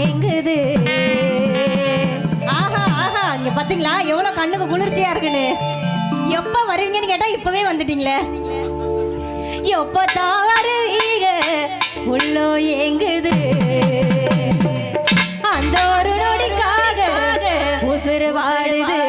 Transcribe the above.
ஏங்குது. ஆஹா ஆஹா இங்க பாத்தீங்களா? எவ்வளவு கண்ணுக்கு குளிர்ச்சியா இருக்குன்னு. எப்ப வருவீங்கன்னு கேட்டா இப்பவே வந்துட்டீங்களே. எப்பதான் வருவீங்க உள்ளோ ஏங்குது. அந்த ஒரு நொடிக்காக உசுறு வாடுது